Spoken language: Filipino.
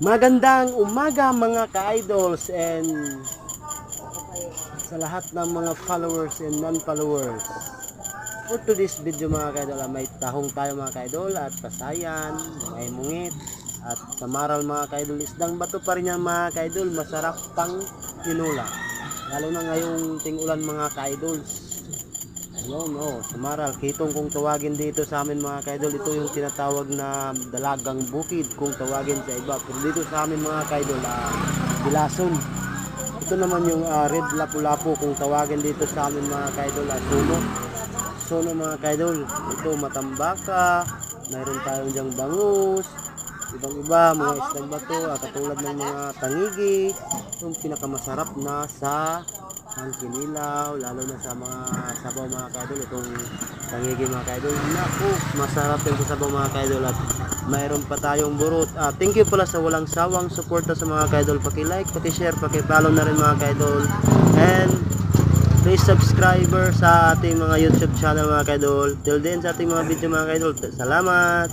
Magandang umaga mga ka-idols and sa lahat ng mga followers and non-followers. For today's video mga ka-idol, ah, may tahong tayo mga ka-idol at pasayan, may mungit at samaral mga ka-idol. Isdang bato pa rin yan mga ka-idol, masarap pang tinula. Lalo na ngayong ting-ulan mga ka-idols. Yun, oh, samaral. Kitong kung tawagin dito sa amin mga kaidol, ito yung tinatawag na dalagang bukid kung tawagin sa iba. Pero dito sa amin mga kaidol, ah, bilason. Ito naman yung ah, red lapu-lapu kung tawagin dito sa amin mga kaidol, ah, suno. Suno mga kaidol. Ito matambaka, mayroon tayong diyang bangus, ibang iba, mga isdang bato, ah, katulad ng mga tangigi, yung pinakamasarap na sa ang kinilaw, lalo na sa mga sabaw mga kaidol, itong tangigi mga kaidol. Naku, masarap yung sa sabaw mga kaidol at mayroon pa tayong burot. Ah, thank you pala sa walang sawang suporta sa mga kaidol. Paki-like, paki-share, paki-follow na rin mga kaidol. And please subscriber sa ating mga YouTube channel mga kaidol. Till then sa ating mga video mga kaidol. Salamat!